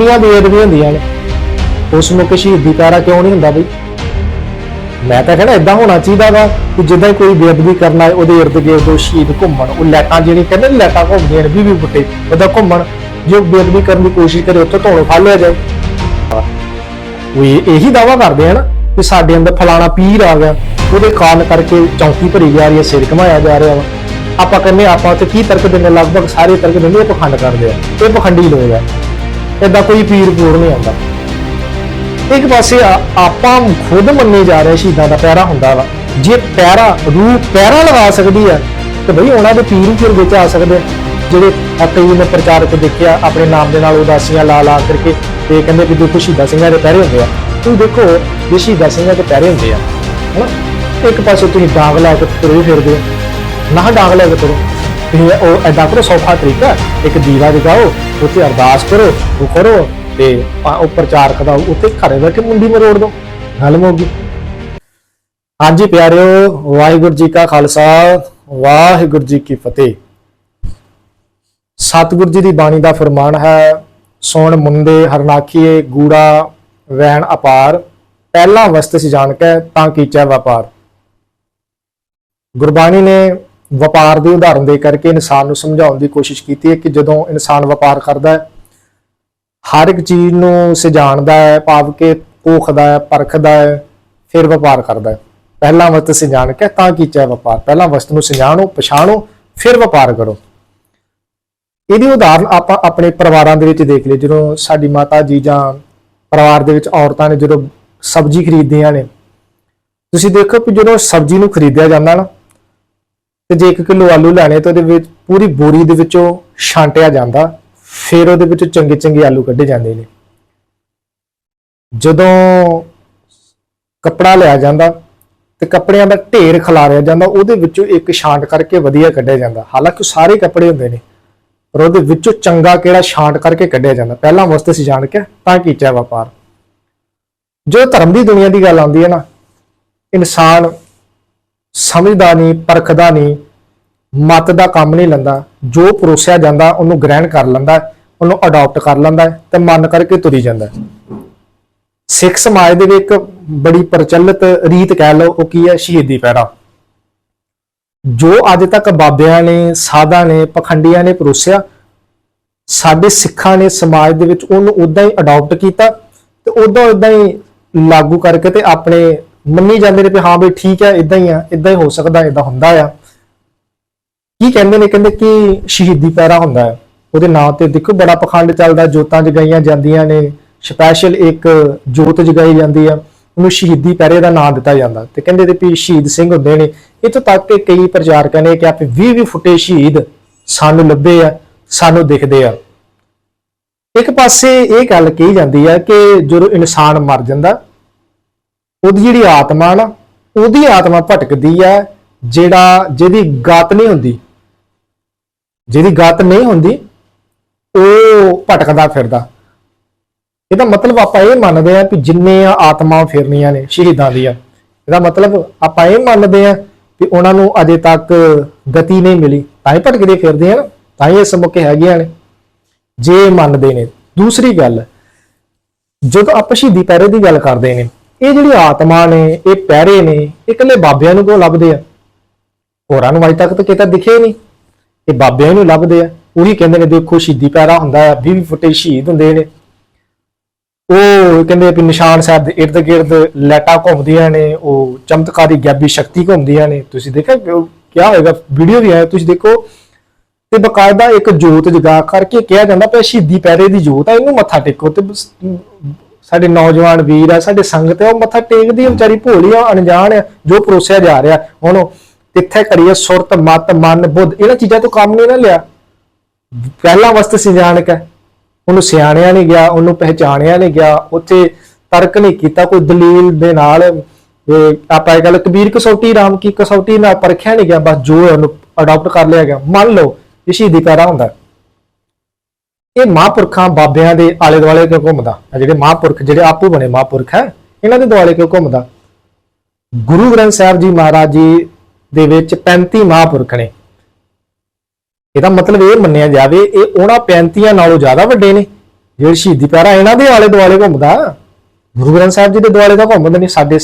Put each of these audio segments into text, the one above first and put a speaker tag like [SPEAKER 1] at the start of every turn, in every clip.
[SPEAKER 1] ਕਿੰਨੀਆਂ ਬੇਅਦਬੀਆਂ ਹੁੰਦੀਆਂ ਨੇ। ਉਸ ਮੌਕੇ ਸ਼ਹੀਦੀ ਪੈਰਾ ਕਿਉਂ ਨਹੀਂ ਹੁੰਦਾ ਬਈ? ਮੈਂ ਤਾਂ ਕਹਿੰਦਾ ਇਦਾਂ ਹੋਣਾ ਚਾਹੀਦਾ ਵਾ ਕਿ ਜਿੱਦਾਂ ਕੋਈ ਬੇਅਦਬੀ ਕਰਨਾ ਹੈ ਉਹਦੇ ਇਰਦ ਗਿਰਦ ਉਹ ਸ਼ਹੀਦ ਘੁੰਮਣ। ਉਹ ਲੈਟਾਂ ਜਿਹੜੀ ਕਹਿੰਦੇ ਨੇ ਲੈਟਾਂ ਘੁੰਮਦੀਆਂ ਨੇ 20 20 ਫੁੱਟੇ ਉਹਦਾ ਘੁੰਮਣ। ਜੇ ਬੇਅਦਬੀ ਕਰਨ ਦੀ ਕੋਸ਼ਿਸ਼ ਕਰੇ ਉੱਥੋਂ ਧੌਣੋਂ ਫੜ ਲਿਆ ਜਾਏ। ਉਹ ਇਹੀ ਦਾਵਾ ਕਰਦੇ ਆ ਨਾ ਕਿ ਸਾਡੇ ਅੰਦਰ ਫਲਾਣਾ ਪੀਰ ਆ ਗਿਆ। ਉਹਦੇ ਕਾਰਨ ਕਰਕੇ ਚੌਂਕੀ ਭਰੀ ਜਾ ਰਹੀ ਹੈ ਸਿਰ ਘਮਾਇਆ ਜਾ ਰਿਹਾ ਵਾ। ਆਪਾਂ ਕਹਿੰਦੇ ਹਾਂ, ਆਪਾਂ ਤੇ ਕੀ ਤਰਕ ਦਿੰਦੇ ਲਗਭਗ ਸਾਰੇ ਤਰਕ ਦਿੰਦੇ ਇਹ ਪਖੰਡ ਕਰਦੇ ਆ। ਇਹ ਪਖੰਡੀ ਲੋਕ ਆ। ਏਦਾਂ ਕੋਈ ਪੀਰ ਪੂਰ ਨਹੀਂ ਆਉਂਦਾ। ਇੱਕ ਪਾਸੇ ਆ- ਆਪਾਂ ਖੁਦ ਮੰਨੇ ਜਾ ਰਹੇ ਸ਼ਹੀਦਾਂ ਦਾ ਪਹਿਰਾ ਹੁੰਦਾ ਵਾ। ਜੇ ਪਹਿਰਾ ਰੂਹ ਪਹਿਰਾ ਲਗਾ ਸਕਦੀ ਆ, ਤੇ ਬਈ ਉਹਨਾਂ ਦੇ ਪੀਰ ਫਿਰ ਵਿੱਚ ਆ ਸਕਦੇ ਆ। ਜਿਹੜੇ ਆ ਕਈ ਨੇ ਪ੍ਰਚਾਰਕ ਦੇਖਿਆ, ਆਪਣੇ ਨਾਮ ਦੇ ਨਾਲ ਉਦਾਸੀਆਂ ਲਾ ਲਾ ਕਰਕੇ ਤੇ ਕਹਿੰਦੇ ਕਿ ਦੇਖੋ ਸ਼ਹੀਦਾਂ ਸਿੰਘਾਂ ਦੇ ਪਹਿਰੇ ਹੁੰਦੇ ਆ। ਤੁਸੀਂ ਦੇਖੋ ਜੇ ਸ਼ਹੀਦਾਂ ਸਿੰਘਾਂ ਦੇ ਪਹਿਰੇ ਹੁੰਦੇ ਆ, ਹਨਾ? ਇੱਕ ਪਾਸੇ ਤੁਸੀਂ ਡਾਂਗ ਲੈ ਕੇ ਤੁਰੇ ਫਿਰਦੇ ਹੋ, ਨਾ ਡਾਂਗ ਲੈ ਕੇ ਤੁਰੋ। ਤੁਸੀਂ ਉਹ ਐਦਾਂ ਕਰੋ, ਸੌਖਾ ਤਰੀਕਾ ਇੱਕ ਦੀਵਾ ਜਗਾਓ, ਉੱਤੇ ਅਰਦਾਸ ਕਰੋ ਉਹ ਕਰੋ ਤੇ ਆ- ਉਹ ਪ੍ਰਚਾਰਕ ਦਾ ਉੱਤੇ ਘਰੇ ਬੈਠੇ ਮੁੰਡੀ ਮਰੋੜ ਦੋ, ਗੱਲ ਮੁੱਕ ਹਾਂਜੀ ਪਿਆਰਿਓ, ਵਾਹਿਗੁਰੂ ਜੀ ਕਾ ਖਾਲਸਾ, ਵਾਹਿਗੁਰੂ ਜੀ ਕੀ ਫਤਿਹ। ਸਤਿਗੁਰੂ ਜੀ ਦੀ ਬਾਣੀ ਦਾ ਫਰਮਾਨ ਹੈ, ਸੋਣ ਮੁੰਦੇ ਹਰਨਾਖੀਏ, ਗੂੜਾ ਵੈਣ ਅਪਾਰ, ਪਹਿਲਾ ਵਸਤ ਸੀ ਜਾਣ ਕੇ ਤਾਂ ਕੀਚੈ ਵਪਾਰ। ਗੁਰਬਾਣੀ ਨੇ ਵਪਾਰ ਦੀ ਉਦਾਹਰਨ ਦੇ ਕਰਕੇ ਇਨਸਾਨ ਨੂੰ ਸਮਝਾਉਣ ਦੀ ਕੋਸ਼ਿਸ਼ ਕੀਤੀ ਹੈ ਕਿ ਜਦੋਂ ਇਨਸਾਨ ਵਪਾਰ ਕਰਦਾ ਹੈ, ਹਰ ਇੱਕ ਚੀਜ਼ ਨੂੰ ਸਿਜਾਣਦਾ ਹੈ, ਭਾਵ ਕਿ ਪੋਖਦਾ ਹੈ, ਪਰਖਦਾ ਹੈ, ਫਿਰ ਵਪਾਰ ਕਰਦਾ ਹੈ। ਪਹਿਲਾ ਵਸਤ ਸਿਜਾਣ ਕੇ ਤਾਂ ਕੀਚੈ ਵਪਾਰ। ਪਹਿਲਾ ਵਸਤ ਨੂੰ ਸਿਜਾਣੋ, ਪਛਾਣੋ, ਫਿਰ ਵਪਾਰ ਕਰੋ। ਇਹਦੀ ਉਦਾਹਰਨ ਆਪਾਂ ਆਪਣੇ ਪਰਿਵਾਰਾਂ ਦੇ ਵਿੱਚ ਦੇਖ ਲਈਏ। ਜਦੋਂ ਸਾਡੀ ਮਾਤਾ ਜੀ ਜਾਂ ਪਰਿਵਾਰ ਦੇ ਵਿੱਚ ਔਰਤਾਂ ਨੇ ਜਦੋਂ ਸਬਜ਼ੀ ਖਰੀਦਦੀਆਂ ਨੇ, ਤੁਸੀਂ ਦੇਖੋ ਕਿ ਜਦੋਂ ਸਬਜ਼ੀ ਨੂੰ ਖਰੀਦਿਆ ਜਾਂਦਾ ਨਾ ਤੇ ਜੇ 1 ਕਿਲੋ ਆਲੂ ਲੈਣੇ ਤਾਂ ਉਹਦੇ ਵਿੱਚ ਪੂਰੀ ਬੋਰੀ ਦੇ ਵਿੱਚੋਂ ਛਾਂਟਿਆ ਜਾਂਦਾ, ਫਿਰ ਉਹਦੇ ਵਿੱਚੋਂ ਚੰਗੇ ਚੰਗੇ ਆਲੂ ਕੱਢੇ ਜਾਂਦੇ ਨੇ। ਜਦੋਂ ਕੱਪੜਾ ਲਿਆ ਜਾਂਦਾ ਤੇ ਕੱਪੜਿਆਂ ਦਾ ਢੇਰ ਖਿਲਾਰਿਆ ਜਾਂਦਾ, ਉਹਦੇ ਵਿੱਚੋਂ ਇੱਕ ਛਾਂਟ ਕਰਕੇ ਵਧੀਆ ਕੱਢਿਆ ਜਾਂਦਾ। ਹਾਲਾਂਕਿ ਉਹ ਸਾਰੇ ਕੱਪੜੇ ਹੁੰਦੇ ਨੇ, ਪਰ ਉਹਦੇ ਵਿੱਚੋਂ ਚੰਗਾ ਕਿਹੜਾ ਛਾਂਟ ਕਰਕੇ ਕੱਢਿਆ ਜਾਂਦਾ? ਪਹਿਲਾਂ ਵਸਤ ਸੀ ਜਾਣ ਕੇ, ਤਾਂ ਕੀਤਾ ਵਪਾਰ। ਜੋ ਧਰਮ ਦੀ ਦੁਨੀਆ ਦੀ ਗੱਲ ਆਉਂਦੀ ਹੈ ਨਾ, ਇਨਸਾਨ ਸਮਝਦਾ ਨਹੀਂ, ਪਰਖਦਾ ਨਹੀਂ, ਮਤ ਦਾ ਕੰਮ ਨਹੀਂ ਲੈਂਦਾ। ਜੋ ਪਰੋਸਿਆ ਜਾਂਦਾ, ਉਹਨੂੰ ਗ੍ਰਹਿਣ ਕਰ ਲੈਂਦਾ ਉਹਨੂੰ ਅਡਾਪਟ ਕਰ ਲੈਂਦਾ ਹੈ ਤੇ ਮੰਨ ਕਰਕੇ ਤੁਰੀ ਜਾਂਦਾ ਸਿੱਖ ਸਮਾਜ ਦੇ ਵਿੱਚ ਇੱਕ ਬੜੀ ਪ੍ਰਚਲਿਤ ਰੀਤ ਕਹਿ ਲਓ, ਉਹ ਕੀ ਹੈ? ਸ਼ਹੀਦੀ ਪਹਿਰਾ ਜੋ ਅੱਜ ਤੱਕ ਬਾਬਿਆਂ ਨੇ, ਸਾਧਾਂ ਨੇ, ਪਖੰਡੀਆਂ ਨੇ ਪਰੋਸਿਆ, ਸਾਡੇ ਸਿੱਖਾਂ ਨੇ ਸਮਾਜ ਦੇ ਵਿੱਚ ਉਹਨੂੰ ਉਦਾਂ ਹੀ ਅਡਾਪਟ ਕੀਤਾ ਤੇ ਉਦਾਂ ਉਦਾਂ ਹੀ ਲਾਗੂ ਕਰਕੇ ਤੇ ਆਪਣੇ ਮੰਨੀ ਜਾਂਦੇ ਨੇ ਕਿ ਹਾਂ ਬਈ ਠੀਕ ਹੈ ਇਦਾਂ ਹੀ ਆ ਇਦਾਂ ਹੀ ਹੋ ਸਕਦਾ ਇਦਾਂ ਹੁੰਦਾ ਆ। ਕੀ ਕਹਿੰਦੇ ਨੇ, ਕਹਿੰਦੇ ਕਿ ਸ਼ਹੀਦੀ ਪੈਰਾ ਹੁੰਦਾ ਹੈ। ਉਹਦੇ ਨਾਂ ਤੇ ਦੇਖੋ, ਬੜਾ ਪਖੰਡ ਚੱਲਦਾ, ਜੋਤਾਂ ਜਗਾਈਆਂ ਜਾਂਦੀਆਂ ਨੇ। ਸਪੈਸ਼ਲ ਇੱਕ ਜੋਤ ਜਗਾਈ ਜਾਂਦੀ ਆ, ਉਹਨੂੰ ਸ਼ਹੀਦੀ ਪਹਿਰੇ ਦਾ ਨਾਂ ਦਿੱਤਾ ਜਾਂਦਾ। ਤੇ ਕਹਿੰਦੇ ਤੇ ਵੀ ਸ਼ਹੀਦ ਸਿੰਘ ਹੁੰਦੇ ਨੇ। ਇੱਥੋਂ ਤੱਕ ਕਿ ਕਈ ਪ੍ਰਚਾਰਕਾਂ ਨੇ ਕਿ ਆਪੇ 20 20 ਫੁੱਟੇ ਸ਼ਹੀਦ ਸਾਨੂੰ ਲੱਭੇ ਆ, ਸਾਨੂੰ ਦਿਖਦੇ ਆ। ਇੱਕ ਪਾਸੇ ਇਹ ਗੱਲ ਕਹੀ ਜਾਂਦੀ ਆ ਕਿ ਜਦੋਂ ਇਨਸਾਨ ਮਰ ਜਾਂਦਾ ਉਹਦੀ ਜਿਹੜੀ ਆਤਮਾ ਨਾ ਉਹਦੀ ਆਤਮਾ ਭਟਕਦੀ ਹੈ ਜਿਹੜਾ ਜਿਹਦੀ ਗਤ ਨਹੀਂ ਹੁੰਦੀ ਜਿਹਦੀ ਗਤ ਨਹੀਂ ਹੁੰਦੀ ਉਹ ਭਟਕਦਾ ਫਿਰਦਾ। ਇਹਦਾ ਮਤਲਬ ਆਪਾਂ ਇਹ ਮੰਨਦੇ ਆ ਕਿ ਜਿੰਨੇ ਆਤਮਾ ਫਿਰਨੀਆਂ ਨੇ ਸ਼ਹੀਦਾਂ ਦੀਆਂ। ਇਹਦਾ ਮਤਲਬ ਆਪਾਂ ਇਹ ਮੰਨਦੇ ਆ ਕਿ ਉਹਨਾਂ ਨੂੰ ਅਜੇ ਤੱਕ ਗਤੀ ਨਹੀਂ ਮਿਲੀ। ਤਾਂ ਹੀ ਭਟਕਦੇ ਫਿਰਦੇ ਆ ਨਾ, ਤਾਂ ਹੀ ਇਸ ਮੌਕੇ ਹੈਗੀਆਂ ਨੇ। ਜੇ ਮੰਨਦੇ ਨੇ। ਦੂਸਰੀ ਗੱਲ ਜਦੋਂ ਆਪਾਂ ਸ਼ਹੀਦੀ ਪੈਰੇ ਦੀ ਗੱਲ ਕਰਦੇ ਨੇ ਇਹ ਜਿਹੜੀ ਆਤਮਾ ਨੇ, ਇਹ ਪਹਿਰੇ ਨੇ, ਇਹ ਇਕੱਲੇ ਬਾਬਿਆਂ ਨੂੰ ਕਿਉਂ ਲੱਭਦੇ ਆ? ਹੋਰਾਂ ਨੂੰ ਅਜੇ ਤੱਕ ਤਾਂ ਕਿਤੇ ਦਿਖੇ ਨਹੀਂ। ਇਹ ਬਾਬਿਆਂ ਨੂੰ ਲੱਭਦੇ ਆ। ਉਹੀ ਕਹਿੰਦੇ ਨੇ, ਦੇਖੋ ਸ਼ਹੀਦੀ ਪੈਰਾ ਹੁੰਦਾ ਆ 20 ਫੁੱਟੇ ਸ਼ਹੀਦ ਹੁੰਦੇ ਨੇ। ਉਹ ਕਹਿੰਦੇ ਵੀ ਨਿਸ਼ਾਨ ਸਾਹਿਬ ਦੇ ਇਰਦ ਗਿਰਦ ਲੈਟਾਂ ਘੁੰਮਦੀਆਂ ਨੇ, ਉਹ ਚਮਤਕਾਰੀ ਗੈਬੀ ਸ਼ਕਤੀ ਘੁੰਮਦੀਆਂ ਨੇ। ਤੁਸੀਂ ਦੇਖਿਆ ਕਿ ਕਿਆ ਹੋਏਗਾ? ਵੀਡੀਓ ਵੀ ਆਇਆ, ਤੁਸੀਂ ਦੇਖੋ। ਤੇ ਬਕਾਇਦਾ ਇੱਕ ਜੋਤ ਜਗਾ ਕਰਕੇ ਕਿਹਾ ਜਾਂਦਾ ਪਿਆ, ਸ਼ਹੀਦੀ ਪਹਿਰੇ ਦੀ ਜੋਤ ਆ, ਇਹਨੂੰ ਮੱਥਾ ਟੇਕੋ ਤੇ ਸਾਡੇ ਨੌਜਵਾਨ ਵੀਰ ਆ ਸਾਡੇ ਸੰਗਤ ਆ ਉਹ ਮੱਥਾ ਟੇਕਦੀ ਆ ਵਿਚਾਰੀ ਭੋਲੀ ਆ ਅਣਜਾਣ ਆ ਜੋ ਪਰੋਸਿਆ ਜਾ ਰਿਹਾ। ਹੁਣ ਕਿੱਥੇ ਕਰੀਏ ਸੁਰਤ ਮਤ ਮਨ ਬੁੱਧ ਇਹਨਾਂ ਚੀਜ਼ਾਂ ਤੋਂ ਕੰਮ ਨਹੀਂ ਨਾ ਲਿਆ। ਪਹਿਲਾ ਵਸਤ ਸਿਜਾਣਕ ਹੈ ਉਹਨੂੰ ਸਿਆਣਿਆ ਨਹੀਂ ਗਿਆ ਉਹਨੂੰ ਪਹਿਚਾਣਿਆ ਨਹੀਂ ਗਿਆ ਉੱਥੇ ਤਰਕ ਨਹੀਂ ਕੀਤਾ ਕੋਈ ਦਲੀਲ ਦੇ ਨਾਲ ਇਹ ਆਪਾਂ ਇਹ ਗੱਲ ਕਬੀਰ ਕਸੌਟੀ ਰਾਮ ਕੀ ਕਸੌਟੀ ਨਾਲ ਪਰਖਿਆ ਨਹੀਂ ਗਿਆ ਬਸ ਜੋ ਉਹਨੂੰ ਅਡਾਪਟ ਕਰ ਲਿਆ ਗਿਆ। ਮੰਨ ਲਓ ਇਹ ਸ਼ਹੀਦੀ ਪੈਰਾ ਹੁੰਦਾ। ਇਹ ਮਹਾਂਪੁਰਖਾਂ ਬਾਬਿਆਂ ਦੇ ਆਲੇ ਦੁਆਲੇ ਕਿਉਂ ਘੁੰਮਦਾ? ਆ ਜਿਹੜੇ ਮਹਾਂਪੁਰਖ, ਜਿਹੜੇ ਆਪੂ ਬਣੇ ਮਹਾਂਪੁਰਖ ਹੈ, ਇਹਨਾਂ ਦੇ ਦੁਆਲੇ ਕਿਉਂ ਘੁੰਮਦਾ? ਗੁਰੂ ਗ੍ਰੰਥ ਸਾਹਿਬ ਜੀ ਮਹਾਰਾਜ ਜੀ ਦੇ ਵਿੱਚ 35 ਮਹਾਂਪੁਰਖ ਨੇ। ਇਹਦਾ ਮਤਲਬ ਇਹ ਮੰਨਿਆ ਜਾਵੇ, ਇਹ ਉਹਨਾਂ 35 ਨਾਲੋਂ ਜ਼ਿਆਦਾ ਵੱਡੇ ਨੇ, ਜਿਹੜੇ ਸ਼ਹੀਦੀ ਪਿਆਰਾ ਇਹਨਾਂ ਦੇ ਆਲੇ ਦੁਆਲੇ ਘੁੰਮਦਾ। ਗੁਰੂ ਗ੍ਰੰਥ ਸਾਹਿਬ ਜੀ ਦੇ ਦੁਆਲੇ ਤਾਂ ਘੁੰਮਦੇ ਨਹੀਂ ਸਾਡੇ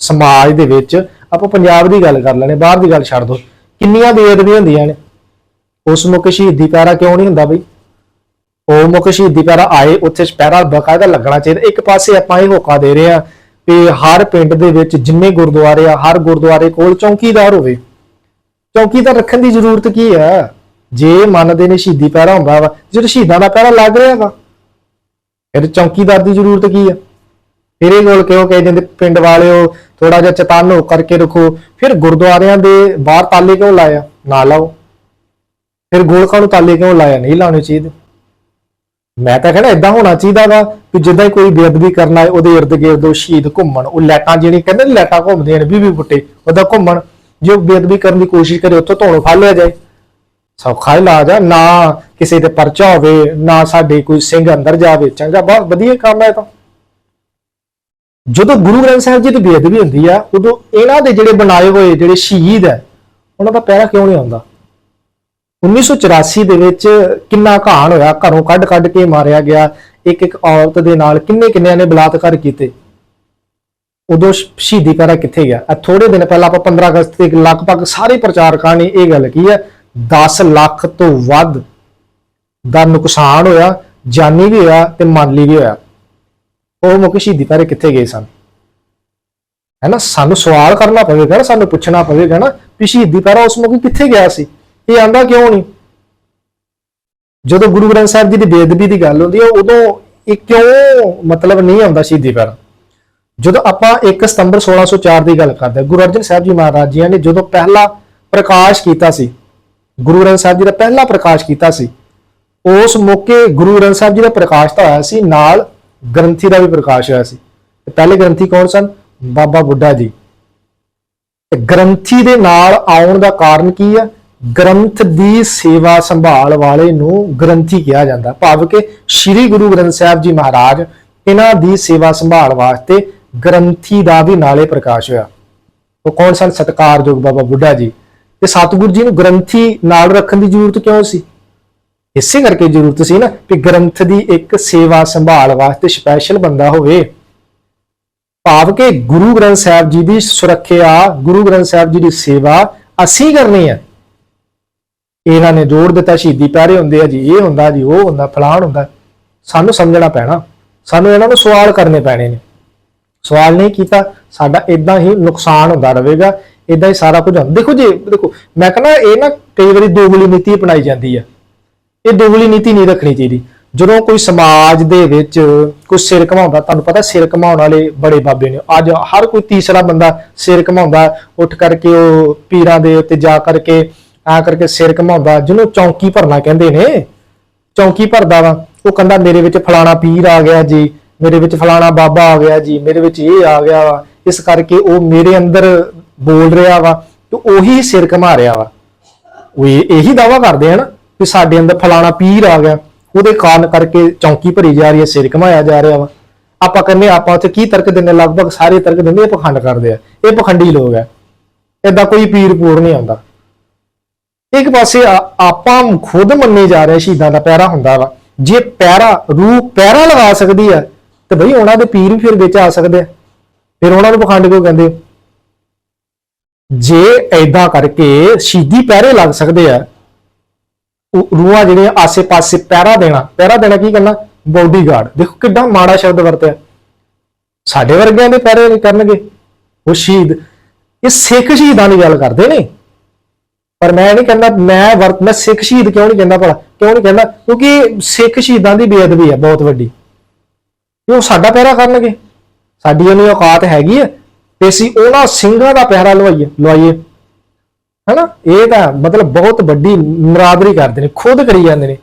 [SPEAKER 1] ਸਮਾਜ ਦੇ ਵਿੱਚ ਆਪਾਂ ਪੰਜਾਬ ਦੀ ਗੱਲ ਕਰ ਲੈਣੇ, ਬਾਹਰ ਦੀ ਗੱਲ ਛੱਡ ਦੋ, ਕਿੰਨੀਆਂ ਬੇਅਦਬੀਆਂ ਹੁੰਦੀਆਂ ਨੇ। ਉਸ ਮੌਕੇ ਸ਼ਹੀਦੀ ਪਿਆਰਾ ਕਿਉਂ ਨਹੀਂ ਹੁੰਦਾ ਬਈ? ਉਹ ਮੁੱਖ ਸ਼ਹੀਦੀ ਪੈਰਾ ਆਏ, ਉੱਥੇ ਸਪੈਰਾ ਬਕਾਇਦਾ ਲੱਗਣਾ ਚਾਹੀਦਾ। ਇੱਕ ਪਾਸੇ ਆਪਾਂ ਇਹ ਹੋਕਾ ਦੇ ਰਹੇ ਆ ਕਿ ਹਰ ਪਿੰਡ ਦੇ ਵਿੱਚ ਜਿੰਨੇ ਗੁਰਦੁਆਰੇ ਆ, ਹਰ ਗੁਰਦੁਆਰੇ ਕੋਲ ਚੌਕੀਦਾਰ ਹੋਵੇ। ਚੌਕੀਦਾਰ ਰੱਖਣ ਦੀ ਜ਼ਰੂਰਤ ਕੀ ਹੈ? ਜੇ ਮੰਨਦੇ ਨੇ ਸ਼ਹੀਦੀ ਪੈਰਾ ਹੁੰਦਾ ਵਾ ਜੇ ਸ਼ਹੀਦਾਂ ਦਾ ਪਹਿਰਾ ਲੱਗ ਰਿਹਾ ਵਾ, ਫਿਰ ਚੌਕੀਦਾਰ ਦੀ ਜ਼ਰੂਰਤ ਕੀ ਹੈ? ਫਿਰ ਇਹ ਕੋਲ ਕਿਉਂ ਕਹਿ ਦਿੰਦੇ? ਪਿੰਡ ਵਾਲਿਓ ਥੋੜਾ ਜਿਹਾ ਚਤਨ ਹੋ ਕਰਕੇ ਰੱਖੋ। ਫਿਰ ਗੁਰਦੁਆਰਿਆਂ ਦੇ ਬਾਹਰ ਤਾਲੇ ਕਿਉਂ ਲਾਇਆ? ਨਾ ਲਾਓ। ਫਿਰ ਗੋਲਕਾਂ ਨੂੰ ਤਾਲੇ ਕਿਉਂ ਲਾਇਆ? ਨਹੀਂ ਲਾਉਣੇ ਚਾਹੀਦੇ। ਮੈਂ ਤਾਂ ਕਹਿੰਦਾ ਇਦਾਂ ਹੋਣਾ ਚਾਹੀਦਾ ਵਾ ਕਿ ਜਿੱਦਾਂ ਹੀ ਕੋਈ ਬੇਅਦਬੀ ਕਰਨਾ ਹੈ, ਉਹਦੇ ਇਰਦ ਗਿਰਦ ਉਹ ਸ਼ਹੀਦ ਘੁੰਮਣ, ਉਹ ਲੈਟਾਂ ਜਿਹੜੀਆਂ ਕਹਿੰਦੇ ਨੇ ਲੈਟਾਂ ਘੁੰਮਦੀਆਂ ਨੇ 20 ਫੁੱਟੇ ਉਹਦਾ ਘੁੰਮਣ, ਜੇ ਉਹ ਬੇਅਦਬੀ ਕਰਨ ਦੀ ਕੋਸ਼ਿਸ਼ ਕਰੇ, ਉੱਥੋਂ ਧੋਣ ਫੜ ਲਿਆ ਜਾਏ। ਸੌਖਾ ਇਲਾਜ ਆ, ਨਾ ਕਿਸੇ ਤੇ ਪਰਚਾ ਹੋਵੇ, ਨਾ ਸਾਡੇ ਕੋਈ ਸਿੰਘ ਅੰਦਰ ਜਾਵੇ, ਚੰਗਾ ਬਹੁਤ ਵਧੀਆ ਕੰਮ ਹੈ ਇਹ ਤਾਂ। ਜਦੋਂ ਗੁਰੂ ਗ੍ਰੰਥ ਸਾਹਿਬ ਜੀ ਦੀ ਬੇਅਦਬੀ ਹੁੰਦੀ ਆ, ਉਦੋਂ ਇਹਨਾਂ ਦੇ ਜਿਹੜੇ ਬਣਾਏ ਹੋਏ ਜਿਹੜੇ ਸ਼ਹੀਦ ਹੈ, ਉਹਨਾਂ ਦਾ ਪਹਿਰਾ ਕਿਉਂ ਨਹੀਂ ਆਉਂਦਾ? 1984 ਦੇ ਵਿੱਚ ਕਿੰਨਾ ਘਾਣ ਹੋਇਆ? ਘਰੋਂ ਕੱਢ ਕੱਢ ਕੇ ਮਾਰਿਆ ਗਿਆ। ਇੱਕ ਇੱਕ ਔਰਤ ਦੇ ਨਾਲ ਕਿੰਨੇ ਕਿੰਨਿਆਂ ਨੇ ਬਲਾਤਕਾਰ ਕੀਤੇ? ਉਦੋਂ ਸ਼ਹੀਦੀ ਪੈਰਾ ਕਿੱਥੇ ਗਿਆ? ਆ ਥੋੜੇ ਦਿਨ ਪਹਿਲਾਂ ਆਪਾਂ 15 ਅਗਸਤ ਤੇ ਲਗਭਗ ਸਾਰੇ ਪ੍ਰਚਾਰਕਾਂ ਨੇ ਇਹ ਗੱਲ ਕੀ ਹੈ? 10 ਲੱਖ ਤੋਂ ਵੱਧ ਦਾ ਨੁਕਸਾਨ ਹੋਇਆ, ਜਾਨੀ ਵੀ ਹੋਇਆ ਤੇ ਮਾਲੀ ਵੀ ਹੋਇਆ। ਉਹ ਮੌਕੇ ਸ਼ਹੀਦੀ ਪੈਰੇ ਕਿੱਥੇ ਗਏ ਸਨ? ਹੈ ਨਾ ਸਾਨੂੰ ਸਵਾਲ ਕਰਨਾ ਪਵੇਗਾ ਨਾ, ਸਾਨੂੰ ਪੁੱਛਣਾ ਪਵੇਗਾ ਨਾ ਵੀ ਸ਼ਹੀਦੀ ਪੈਰਾ ਉਸ ਮੌਕੇ ਕਿੱਥੇ ਗਿਆ ਸੀ? ਇਹ ਆਂਦਾ ਕਿਉਂ ਨਹੀਂ ਜਦੋਂ ਗੁਰੂ ਗ੍ਰੰਥ ਸਾਹਿਬ ਜੀ ਦੀ ਬੇਅਦਬੀ ਦੀ ਗੱਲ ਹੁੰਦੀ ਹੈ ਉਦੋਂ ਇਹ ਕਿਉਂ ਮਤਲਬ ਨਹੀਂ ਆਉਂਦਾ ਸ਼ਹੀਦੀ ਪਹਿਰਾ ਜਦੋਂ ਆਪਾਂ 1 ਸਤੰਬਰ 1604 ਦੀ ਗੱਲ ਕਰਦੇ ਗੁਰੂ ਅਰਜਨ ਸਾਹਿਬ ਜੀ ਮਹਾਰਾਜ ਜੀ ਨੇ ਜਦੋਂ ਪਹਿਲਾ ਪ੍ਰਕਾਸ਼ ਕੀਤਾ ਸੀ, ਗੁਰੂ ਗ੍ਰੰਥ ਸਾਹਿਬ ਜੀ ਦਾ ਪਹਿਲਾ ਪ੍ਰਕਾਸ਼ ਕੀਤਾ ਸੀ, ਉਸ ਮੌਕੇ ਗੁਰੂ ਗ੍ਰੰਥ ਸਾਹਿਬ ਜੀ ਦਾ ਪ੍ਰਕਾਸ਼ ਤਾਂ ਹੋਇਆ ਸੀ, ਨਾਲ ਗ੍ਰੰਥੀ ਦਾ ਵੀ ਪ੍ਰਕਾਸ਼ ਹੋਇਆ ਸੀ। ਪਹਿਲੇ ਗ੍ਰੰਥੀ ਕੌਣ ਸਨ? ਬਾਬਾ ਬੁੱਢਾ ਜੀ। ਤੇ ਗ੍ਰੰਥੀ ਦੇ ਨਾਲ ਆਉਣ ਦਾ ਕਾਰਨ ਕੀ ਹੈ ਗ੍ਰੰਥ ਦੀ ਸੇਵਾ ਸੰਭਾਲ ਵਾਲੇ ਨੂੰ ਗ੍ਰੰਥੀ ਕਿਹਾ ਜਾਂਦਾ। ਭਾਵ ਕਿ ਸ੍ਰੀ ਗੁਰੂ ਗ੍ਰੰਥ ਸਾਹਿਬ ਜੀ ਮਹਾਰਾਜ ਇਹਨਾਂ ਦੀ ਸੇਵਾ ਸੰਭਾਲ ਵਾਸਤੇ ਗ੍ਰੰਥੀ ਦਾ ਵੀ ਨਾਲੇ ਪ੍ਰਕਾਸ਼ ਹੋਇਆ। ਉਹ ਕੌਣ ਸਨ? ਸਤਕਾਰਯੋਗ ਬਾਬਾ ਬੁੱਢਾ ਜੀ। ਤੇ ਸਤਿਗੁਰੂ ਜੀ ਨੂੰ ਗ੍ਰੰਥੀ ਨਾਲ ਰੱਖਣ ਦੀ ਜ਼ਰੂਰਤ ਕਿਉਂ ਸੀ? ਇਸੇ ਕਰਕੇ ਜ਼ਰੂਰਤ ਸੀ ਨਾ ਕਿ ਗ੍ਰੰਥ ਦੀ ਇੱਕ ਸੇਵਾ ਸੰਭਾਲ ਵਾਸਤੇ ਸਪੈਸ਼ਲ ਬੰਦਾ ਹੋਵੇ। ਭਾਵ ਕਿ ਗੁਰੂ ਗ੍ਰੰਥ ਸਾਹਿਬ ਜੀ ਦੀ ਸੁਰੱਖਿਆ, ਗੁਰੂ ਗ੍ਰੰਥ ਸਾਹਿਬ ਜੀ ਦੀ ਸੇਵਾ ਅਸੀਂ ਕਰਨੀ ਹੈ ਇਹਨਾਂ ਨੇ ਜੋੜ ਦਿੱਤਾ, ਸ਼ਹੀਦੀ ਪਿਆਰੇ ਹੁੰਦੇ ਆ ਜੀ, ਇਹ ਹੁੰਦਾ ਜੀ, ਉਹ ਹੁੰਦਾ, ਫਲਾਣ ਹੁੰਦਾ। ਸਾਨੂੰ ਸਮਝਣਾ ਪੈਣਾ। ਸਾਨੂੰ ਇਹਨਾਂ ਨੂੰ ਸਵਾਲ ਕਰਨੇ ਪੈਣੇ ਨੇ। ਸਵਾਲ ਨਹੀਂ ਕੀਤਾ, ਸਾਡਾ ਇਦਾਂ ਹੀ ਨੁਕਸਾਨ ਹੁੰਦਾ ਰਹੇਗਾ ਇਦਾਂ ਹੀ ਸਾਰਾ ਕੁਝ ਦੇਖੋ ਜੀ, ਦੇਖੋ, ਮੈਂ ਕਹਿੰਦਾ ਇਹ ਨਾ ਕਈ ਵਾਰੀ ਦੋਗਲੀ ਨੀਤੀ ਅਪਣਾਈ ਜਾਂਦੀ ਹੈ ਇਹ ਦੋਗਲੀ ਨੀਤੀ ਨਹੀਂ ਰੱਖਣੀ ਚਾਹੀਦੀ। ਜਦੋਂ ਕੋਈ ਸਮਾਜ ਦੇ ਵਿੱਚ ਕੋਈ ਸਿਰ ਘਮਾਉਂਦਾ, ਤੁਹਾਨੂੰ ਪਤਾ ਸਿਰ ਘਮਾਉਣ ਵਾਲੇ ਬੜੇ ਬਾਬੇ ਨੇ। ਅੱਜ ਹਰ ਕੋਈ ਤੀਸਰਾ ਬੰਦਾ ਸਿਰ ਘਮਾਉਂਦਾ, ਉੱਠ ਕਰਕੇ ਉਹ ਪੀਰਾਂ ਦੇ ਉੱਤੇ ਜਾ ਕਰਕੇ ਆ ਕਰਕੇ ਸਿਰ ਘਮਾਉਂਦਾ, ਜਿਹਨੂੰ ਚੌਂਕੀ ਭਰਨਾ ਕਹਿੰਦੇ ਨੇ। ਚੌਂਕੀ ਭਰਦਾ ਵਾ, ਉਹ ਕਹਿੰਦਾ, ਮੇਰੇ ਵਿੱਚ ਫਲਾਣਾ ਪੀਰ ਆ ਗਿਆ ਜੀ, ਮੇਰੇ ਵਿੱਚ ਫਲਾਣਾ ਬਾਬਾ ਆ ਗਿਆ ਜੀ, ਮੇਰੇ ਵਿੱਚ ਇਹ ਆ ਗਿਆ ਵਾ। ਇਸ ਕਰਕੇ ਉਹ ਮੇਰੇ ਅੰਦਰ ਬੋਲ ਰਿਹਾ ਵਾ ਤੇ ਉਹੀ ਸਿਰ ਘਮਾ ਰਿਹਾ ਵਾ। ਉਹ ਇਹੀ ਦਾਵਾ ਕਰਦੇ ਹਨ ਕਿ ਸਾਡੇ ਅੰਦਰ ਫਲਾਣਾ ਪੀਰ ਆ ਗਿਆ। ਉਹਦੇ ਕਾਰਨ ਕਰਕੇ ਚੌਂਕੀ ਭਰੀ ਜਾ ਰਹੀ ਹੈ, ਸਿਰ ਘਮਾਇਆ ਜਾ ਰਿਹਾ ਵਾ। ਆਪਾਂ ਕਹਿੰਦੇ ਆਪਾਂ ਉੱਥੇ ਕੀ ਤਰਕ ਦਿੰਦੇ ਲਗਭਗ ਸਾਰੇ ਤਰਕ ਦਿੰਦੇ ਪਖੰਡ ਕਰਦੇ ਆ। ਇਹ ਪਖੰਡੀ ਲੋਕ ਆ। ਏਦਾਂ ਕੋਈ ਪੀਰ ਪੂਰ ਨਹੀਂ ਆਉਂਦਾ। ਇੱਕ ਪਾਸੇ ਆਪਾਂ ਖੁਦ ਮੰਨੇ ਜਾ ਰਹੇ ਸ਼ਹੀਦਾਂ ਦਾ ਪੈਰਾ ਹੁੰਦਾ ਵਾ। ਜੇ ਪੈਰਾ ਰੂਹ ਪੈਰਾ ਲਗਾ ਸਕਦੀ ਆ, ਤੇ ਬਈ ਉਹਨਾਂ ਦੇ ਪੀਰ ਵੀ ਫਿਰ ਵਿੱਚ ਆ ਸਕਦੇ ਆ। ਫਿਰ ਉਹਨਾਂ ਨੂੰ ਪਖੰਡ ਕਿਉਂ ਕਹਿੰਦੇ ਜੇ ਐਦਾਂ ਕਰਕੇ ਸ਼ਹੀਦੀ ਪੈਰੇ ਲੱਗ ਸਕਦੇ ਆ ਰੂਹਾਂ ਜਿਹੜੀਆਂ ਆਸੇ-ਪਾਸੇ ਪਹਿਰਾ ਦੇਣਾ ਪਹਿਰਾ ਦੇਣਾ ਕੀ ਕਰਨਾ? ਬਾਡੀਗਾਰਡ। ਦੇਖੋ ਕਿੱਡਾ ਮਾੜਾ ਸ਼ਬਦ ਵਰਤਿਆ। ਸਾਡੇ ਵਰਗਿਆਂ ਦੇ ਪਹਿਰੇ ਨਹੀਂ ਕਰਨਗੇ। ਉਹ ਸ਼ਹੀਦ, ਇਹ ਸਿੱਖ ਸ਼ਹੀਦਾਂ ਦੀ ਗੱਲ ਕਰਦੇ ਨੇ। ਪਰ ਮੈਂ ਨਹੀਂ ਕਹਿੰਦਾ, ਮੈਂ ਵਰਤ, ਮੈਂ ਸਿੱਖ ਸ਼ਹੀਦ ਕਿਉਂ ਨਹੀਂ ਕਹਿੰਦਾ ਭਲਾ? ਕਿਉਂ ਨਹੀਂ ਕਹਿੰਦਾ? ਕਿਉਂਕਿ ਸਿੱਖ ਸ਼ਹੀਦਾਂ ਦੀ ਬੇਅਦਬੀ ਹੈ ਬਹੁਤ ਵੱਡੀ। ਕਿ ਉਹ ਸਾਡਾ ਪਹਿਰਾ ਕਰਨਗੇ? ਸਾਡੀ ਉਹਨੀ ਔਕਾਤ ਹੈਗੀ ਹੈ ਤੇ ਅਸੀਂ ਉਹਨਾਂ ਸਿੰਘਾਂ ਦਾ ਪਹਿਰਾ ਲਵਾਈਏ ਲਵਾਈਏ। ਹੈਨਾ? ਇਹ ਤਾਂ ਮਤਲਬ ਬਹੁਤ ਵੱਡੀ ਨਰਾਦਰੀ ਕਰਦੇ ਨੇ, ਖੁਦ ਕਰੀ ਜਾਂਦੇ ਨੇ।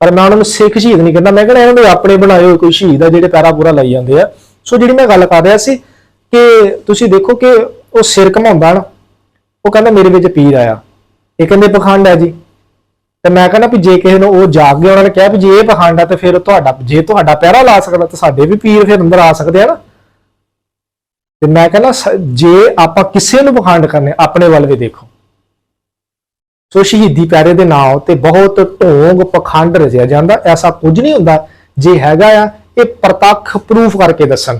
[SPEAKER 1] ਪਰ ਮੈਂ ਉਹਨਾਂ ਨੂੰ ਸਿੱਖ ਸ਼ਹੀਦ ਨਹੀਂ ਕਹਿੰਦਾ। ਮੈਂ ਕਹਿੰਦਾ ਇਹਨਾਂ ਦੇ ਆਪਣੇ ਬਣਾਏ ਹੋਏ ਕੋਈ ਸ਼ਹੀਦ ਆ ਜਿਹੜੇ ਪੈਰਾ ਪੂਰਾ ਲਾਈ ਜਾਂਦੇ ਆ। ਸੋ ਜਿਹੜੀ ਮੈਂ ਗੱਲ ਕਰ ਰਿਹਾ ਸੀ ਕਿ ਤੁਸੀਂ ਦੇਖੋ ਕਿ ਉਹ ਸਿਰ ਘਮਾਉਂਦਾ ਨਾ, ਉਹ ਕਹਿੰਦਾ ਮੇਰੇ ਵਿੱਚ ਪੀਰ ਆਇਆ। ਇਹ ਕਹਿੰਦੇ ਪਖੰਡ ਹੈ ਜੀ। ਤੇ ਮੈਂ ਕਹਿੰਦਾ ਵੀ ਜੇ ਕਿਸੇ ਨੂੰ ਉਹ ਜਾਗ ਗਿਆ ਉਹਨਾਂ ਨੇ ਕਿਹਾ ਵੀ ਜੇ ਇਹ ਪਖੰਡ ਆ ਤੇ ਫਿਰ ਤੁਹਾਡਾ, ਜੇ ਤੁਹਾਡਾ ਪਹਿਰਾ ਲਾ ਸਕਦਾ ਤਾਂ ਸਾਡੇ ਵੀ ਪੀਰ ਫਿਰ ਅੰਦਰ ਆ ਸਕਦੇ ਆ ਨਾ। ਤੇ ਮੈਂ ਕਹਿੰਦਾ ਜੇ ਆਪਾਂ ਕਿਸੇ ਨੂੰ ਪਖੰਡ ਕਰਨੇ ਆਪਣੇ ਵੱਲ ਵੀ ਦੇਖੋ। ਸੋ ਸ਼ਹੀਦੀ ਪਿਆਰੇ ਦੇ ਨਾਂ ਤੇ ਬਹੁਤ ਢੋਂਗ ਪਖੰਡ ਰਚਿਆ ਜਾਂਦਾ, ਐਸਾ ਕੁਝ ਨਹੀਂ ਹੁੰਦਾ ਜੇ ਹੈਗਾ ਆ, ਇਹ ਪ੍ਰਤੱਖ ਪ੍ਰੂਫ ਕਰਕੇ ਦੱਸਣ।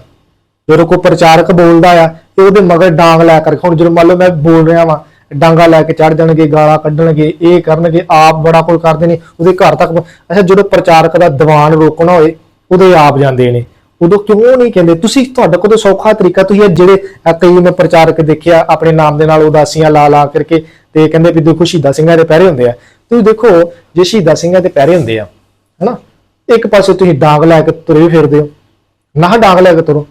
[SPEAKER 1] ਜਦੋਂ ਕੋਈ ਪ੍ਰਚਾਰਕ ਬੋਲਦਾ ਆ, ਤੇ ਉਹਦੇ ਮਗਰ ਡਾਂਗ ਲੈ ਕਰਕੇ, ਹੁਣ ਜਦੋਂ ਮੰਨ ਲਓ ਮੈਂ ਬੋਲ ਰਿਹਾ ਵਾਂ ਡਾਂਗਾ ਲੈ ਕੇ ਚੜ ਜਾਣਗੇ, ਗਾਲਾਂ ਕੱਢਣਗੇ, ਇਹ ਕਰਨਗੇ, ਆਪ ਬੜਾ ਕੋਈ ਕਰਦੇ ਨੇ ਉਹਦੇ ਘਰ ਤੱਕ ਅੱਛਾ, ਜਦੋਂ ਪ੍ਰਚਾਰਕ ਦਾ ਦੀਵਾਨ ਰੋਕਣਾ ਹੋਏ, ਉਹਦੇ ਆਪ ਜਾਂਦੇ ਨੇ। ਉਦੋਂ ਕਿਉਂ ਨਹੀਂ ਕਹਿੰਦੇ? ਤੁਸੀਂ ਤੁਹਾਡੇ ਕੋਲ ਤਾਂ ਸੌਖਾ ਤਰੀਕਾ, ਤੁਸੀਂ ਜਿਹੜੇ ਕਈ ਮੈਂ ਪ੍ਰਚਾਰਕ ਦੇਖਿਆ, ਆਪਣੇ ਨਾਮ ਦੇ ਨਾਲ ਉਦਾਸੀਆਂ ਲਾ ਲਾ ਕਰਕੇ ਤੇ ਕਹਿੰਦੇ ਵੀ ਦੇਖੋ, ਸ਼ਹੀਦਾਂ ਸਿੰਘਾਂ ਦੇ ਪਹਿਰੇ ਹੁੰਦੇ ਆ। ਤੁਸੀਂ ਦੇਖੋ, ਜੇ ਸ਼ਹੀਦਾਂ ਸਿੰਘਾਂ ਦੇ ਪਹਿਰੇ ਹੁੰਦੇ ਆ, ਹਨਾ, ਇੱਕ ਪਾਸੇ ਤੁਸੀਂ ਡਾਂਗ ਲੈ ਕੇ ਤੁਰੇ ਫਿਰਦੇ ਹੋ। ਨਾ ਡਾਂਗ ਲੈ ਕੇ ਤੁਰੋ।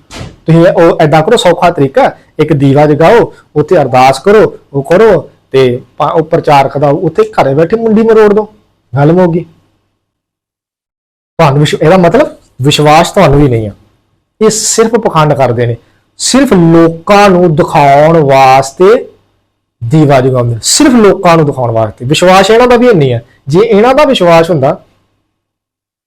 [SPEAKER 1] ਤੁਸੀਂ ਉਹ ਐਦਾਂ ਕਰੋ, ਸੌਖਾ ਤਰੀਕਾ ਇੱਕ ਦੀਵਾ ਜਗਾਓ, ਉੱਥੇ ਅਰਦਾਸ ਕਰੋ, ਉਹ ਕਰੋ ਤੇ ਪਾ- ਉਹ ਪ੍ਰਚਾਰਕ ਦਾ ਉੱਥੇ ਘਰੇ ਬੈਠੇ ਮੁੰਡੀ ਮਰੋੜ ਦੋ। ਗੱਲ ਮੁੱਕ ਗਈ। ਤੁਹਾਨੂੰ ਵਿਸ਼- ਇਹਦਾ ਮਤਲਬ ਵਿਸ਼ਵਾਸ ਤੁਹਾਨੂੰ ਵੀ ਨਹੀਂ ਆ। ਇਹ ਸਿਰਫ ਪਖੰਡ ਕਰਦੇ ਨੇ। ਸਿਰਫ ਲੋਕਾਂ ਨੂੰ ਦਿਖਾਉਣ ਵਾਸਤੇ ਦੀਵਾ ਜਗਾਉਂਦੇ ਸਿਰਫ ਲੋਕਾਂ ਨੂੰ ਦਿਖਾਉਣ ਵਾਸਤੇ। ਵਿਸ਼ਵਾਸ ਇਹਨਾਂ ਦਾ ਵੀ ਨਹੀਂ ਹੈ ਜੇ ਇਹਨਾਂ ਦਾ ਵਿਸ਼ਵਾਸ ਹੁੰਦਾ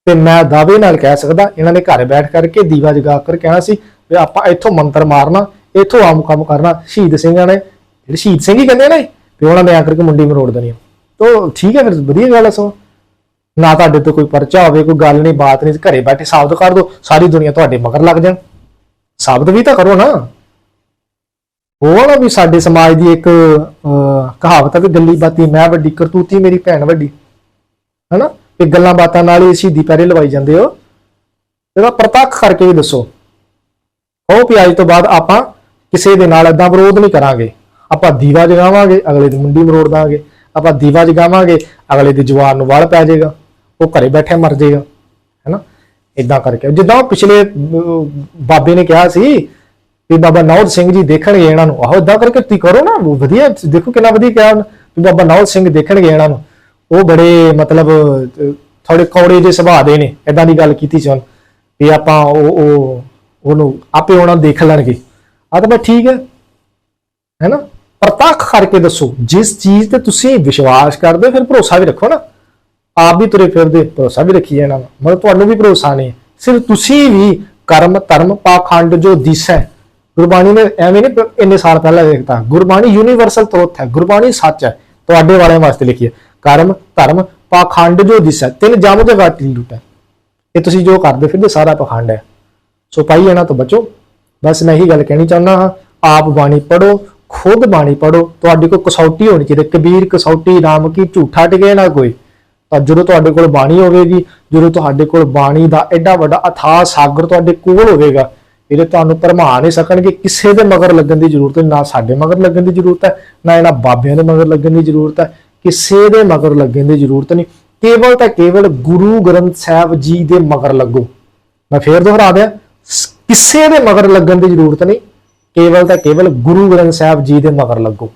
[SPEAKER 1] ਤੇ ਮੈਂ ਦਾਅਵੇ ਨਾਲ ਕਹਿ ਸਕਦਾ ਇਹਨਾਂ ਨੇ ਘਰ ਬੈਠ ਕਰਕੇ ਦੀਵਾ ਜਗਾ ਕਰ ਕਹਿਣਾ ਸੀ ਵੀ ਆਪਾਂ ਇੱਥੋਂ ਮੰਤਰ ਮਾਰਨਾ ਇੱਥੋਂ ਆਮ ਕੰਮ ਕਰਨਾ। ਸ਼ਹੀਦ ਸਿੰਘਾਂ ਨੇ ਜਿਹੜੇ ਸ਼ਹੀਦ ਸਿੰਘ ਹੀ ਕਹਿੰਦੇ ਨੇ ਵੀ ਉਹਨਾਂ ਨੇ ਆ ਕਰਕੇ ਮੁੰਡੀ ਮਰੋੜ ਦੇਣੀ ਤੋ ਠੀਕ ਹੈ ਫਿਰ ਵਧੀਆ ਗੱਲ ਹੈ ਸੋ ਨਾ ਤੁਹਾਡੇ ਤੋਂ ਕੋਈ ਪਰਚਾ ਹੋਵੇ ਕੋਈ ਗੱਲ ਨਹੀਂ ਬਾਤ ਨਹੀਂ ਘਰੇ ਬੈਠੇ ਸਾਬਤ ਕਰ ਦਿਓ ਸਾਰੀ ਦੁਨੀਆ ਤੁਹਾਡੇ ਮਗਰ ਲੱਗ ਜਾਣ। ਸਾਬਤ ਵੀ ਤਾਂ ਕਰੋ ਨਾ। ਉਹ ਵੀ ਸਾਡੇ ਸਮਾਜ ਦੀ ਇੱਕ ਅਹ, ਕਹਾਵਤ ਹੈ ਵੀ ਗੱਲੀ ਬਾਤੀ ਮੈਂ ਵੱਡੀ ਕਰਤੂਤੀ ਮੇਰੀ ਭੈਣ ਵੱਡੀ। ਹਨਾ? ਇਹ ਗੱਲਾਂ ਬਾਤਾਂ ਨਾਲ ਹੀ ਸ਼ਹੀਦੀ ਪੈਰੇ ਲਵਾਈ ਜਾਂਦੇ ਹੋ। ਇਹਦਾ ਪ੍ਰਤੱਖ ਕਰਕੇ ਵੀ ਦੱਸੋ। ਉਹ ਵੀ ਤੋਂ ਬਾਅਦ ਆਪਾਂ ਕਿਸੇ ਦੇ ਨਾਲ ਏਦਾਂ ਵਿਰੋਧ ਨਹੀਂ ਕਰਾਂਗੇ। ਆਪਾਂ ਦੀਵਾ ਜਗਾਵਾਂਗੇ, ਅਗਲੇ ਦੀ ਮੁੰਡੀ ਮਰੋੜ ਦਾਂਗੇ। ਆਪਾਂ ਦੀਵਾ ਜਗਾਵਾਂਗੇ, ਅਗਲੇ ਦੀ ਜਵਾਨ ਨੂੰ ਵਲ ਪੈ ਜਾਏਗਾ। ਉਹ ਘਰੇ ਬੈਠੇ ਮਰ ਜਾਏਗਾ। ਹੈਨਾ? ਇਦਾਂ ਕਰਕੇ। ਜਿੱਦਾਂ ਪਿਛਲੇ ਬਾਬੇ ਨੇ ਕਿਹਾ ਸੀ ਵੀ ਬਾਬਾ ਨੌਦ ਸਿੰਘ ਜੀ ਦੇਖਣਗੇ ਇਹਨਾਂ ਨੂੰ। ਆਹੋ ਇਦਾਂ ਕਰਕੇ ਤੁਸੀਂ ਕਰੋ ਨਾ। ਵਧੀਆ, ਦੇਖੋ ਕਿੰਨਾ ਵਧੀਆ ਕਿਹਾ ਵੀ ਬਾਬਾ ਨੌਦ ਸਿੰਘ ਦੇਖਣਗੇ ਇਹਨਾਂ ਨੂੰ। ਉਹ ਬੜੇ ਮਤਲਬ ਅਹ, ਥੋੜੇ ਕੌੜੇ ਜਿਹੇ ਸੁਭਾਅ ਦੇ ਨੇ ਇਦਾਂ ਦੀ ਗੱਲ ਕੀਤੀ ਸੀ ਉਹਨੇ ਵੀ ਆਪਾਂ ਉਹ ਉਹ ਉਹਨੂੰ ਆਪੇ ਉਹਨਾਂ ਨੂੰ ਦੇਖ ਲੈਣਗੇ। ਆ ਤਾਂ ਬਸ ਠੀਕ ਹੈ ਹੈਨਾ ਪ੍ਰਤੱਖ ਕਰਕੇ ਦੱਸੋ ਜਿਸ ਚੀਜ਼ ਤੇ ਤੁਸੀਂ ਵਿਸ਼ਵਾਸ ਕਰਦੇ ਹੋ, ਫਿਰ ਭਰੋਸਾ ਵੀ ਰੱਖੋ ਨਾ। ਆਪ ਵੀ ਤੁਰੇ ਫਿਰਦੇ ਭਰੋਸਾ ਵੀ ਰੱਖੀ ਜਾਣਾ ਮਤਲਬ ਤੁਹਾਨੂੰ ਵੀ ਭਰੋਸਾ ਨਹੀਂ। ਸਿਰਫ ਤੁਸੀਂ ਵੀ ਕਰਮ ਧਰਮ ਪਾਖੰਡ ਜੋ ਦਿਸ ਹੈ ਗੁਰਬਾਣੀ ਨੇ ਐਵੇਂ ਨਹੀਂ ਇੰਨੇ ਸਾਲ ਪਹਿਲਾਂ ਲਿਖਤਾ ਗੁਰਬਾਣੀ ਯੂਨੀਵਰਸਲ ਤਰੋਥ ਹੈ ਗੁਰਬਾਣੀ ਸੱਚ ਹੈ ਤੁਹਾਡੇ ਵਾਲਿਆਂ ਵਾਸਤੇ ਲਿਖੀ ਹੈ। ਕਰਮ, ਧਰਮ, ਪਾਖੰਡ ਜੋ ਦਿਸ ਤਿੰਨ ਜਮ ਜਗਾ ਤਿੰਨ ਲੁੱਟ ਹੈ ਇਹ ਤੁਸੀਂ ਜੋ ਕਰਦੇ ਫਿਰਦੇ, ਸਾਰਾ ਪਾਖੰਡ ਹੈ। ਸੋ ਭਾਈ, ਇਹਨਾਂ ਤੋਂ ਬਚੋ। ਬਸ ਮੈਂ ਇਹੀ ਗੱਲ ਕਹਿਣੀ ਚਾਹੁੰਦਾ ਹਾਂ, ਆਪ ਬਾਣੀ ਪੜੋ ਖੁਦ ਬਾਣੀ ਪੜੋ ਤੁਹਾਡੀ ਕੋਈ ਕਸੌਟੀ ਹੋਣੀ ਚਾਹੀਦੀ, ਕਬੀਰ ਕਸੌਟੀ, ਰਾਮ ਕੀ ਝੂਠਾ ਟਿਕੇ ਨਾ ਕੋਈ। ਤਾਂ ਜਦੋਂ ਤੁਹਾਡੇ ਕੋਲ ਬਾਣੀ ਹੋਵੇਗੀ, ਜਦੋਂ ਤੁਹਾਡੇ ਕੋਲ ਬਾਣੀ ਦਾ ਐਡਾ ਵੱਡਾ ਅਥਾਹ ਸਾਗਰ ਤੁਹਾਡੇ ਕੋਲ ਹੋਵੇਗਾ, ਇਹਦੇ ਤੁਹਾਨੂੰ ਭਰਮਾ ਨਹੀਂ ਸਕਣਗੇ। ਕਿਸੇ ਦੇ ਮਗਰ ਲੱਗਣ ਦੀ ਜ਼ਰੂਰਤ ਨਹੀਂ, ਨਾ ਸਾਡੇ ਮਗਰ ਲੱਗਣ ਦੀ ਜ਼ਰੂਰਤ ਹੈ, ਨਾ ਇਹਨਾਂ ਬਾਬਿਆਂ ਦੇ ਮਗਰ ਲੱਗਣ ਦੀ ਜ਼ਰੂਰਤ ਹੈ। ਕਿਸੇ ਦੇ ਮਗਰ ਲੱਗਣ ਦੀ ਜ਼ਰੂਰਤ ਨਹੀਂ। ਕੇਵਲ ਤਾਂ ਕੇਵਲ ਗੁਰੂ ਗ੍ਰੰਥ ਸਾਹਿਬ ਜੀ ਦੇ ਮਗਰ ਲੱਗੋ। ਮੈਂ ਫੇਰ ਦੁਹਰਾ ਦਿਆਂ ਕਿਸੇ ਦੇ ਮਗਰ ਲੱਗਣ ਦੀ ਜ਼ਰੂਰਤ ਨਹੀਂ। ਕੇਵਲ ਤਾਂ ਕੇਵਲ ਗੁਰੂ ਗ੍ਰੰਥ ਸਾਹਿਬ ਜੀ ਦੇ ਮਗਰ ਲੱਗੋ।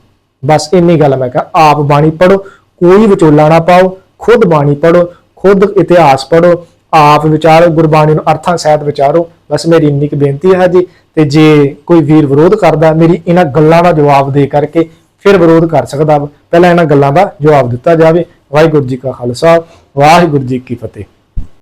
[SPEAKER 1] ਬਸ ਇੰਨੀ ਗੱਲ ਮੈਂ ਕਹਾਂ, ਆਪ ਬਾਣੀ ਪੜੋ ਕੋਈ ਵਿਚੋਲਾ ਨਾ ਪਾਓ, ਖੁਦ ਬਾਣੀ ਪੜੋ ਖੁਦ ਇਤਿਹਾਸ ਪੜੋ ਆਪ ਵਿਚਾਰੋ, ਗੁਰਬਾਣੀ ਨੂੰ ਅਰਥਾਂ ਸਹਿਤ ਵਿਚਾਰੋ। ਬਸ ਮੇਰੀ ਇੰਨੀ ਕੁ ਬੇਨਤੀ ਹੈ ਜੀ, ਤੇ ਜੇ ਕੋਈ ਵੀਰ ਵਿਰੋਧ ਕਰਦਾ, ਮੇਰੀ ਇਹਨਾਂ ਗੱਲਾਂ ਦਾ ਜਵਾਬ ਦੇ ਕਰਕੇ ਫਿਰ ਵਿਰੋਧ ਕਰ ਸਕਦਾ ਵਾ। ਪਹਿਲਾਂ ਇਹਨਾਂ ਗੱਲਾਂ ਦਾ ਜਵਾਬ ਦਿੱਤਾ ਜਾਵੇ। ਵਾਹਿਗੁਰੂ ਜੀ ਕਾ ਖਾਲਸਾ, ਵਾਹਿਗੁਰੂ ਜੀ ਕੀ ਫਤਿਹ।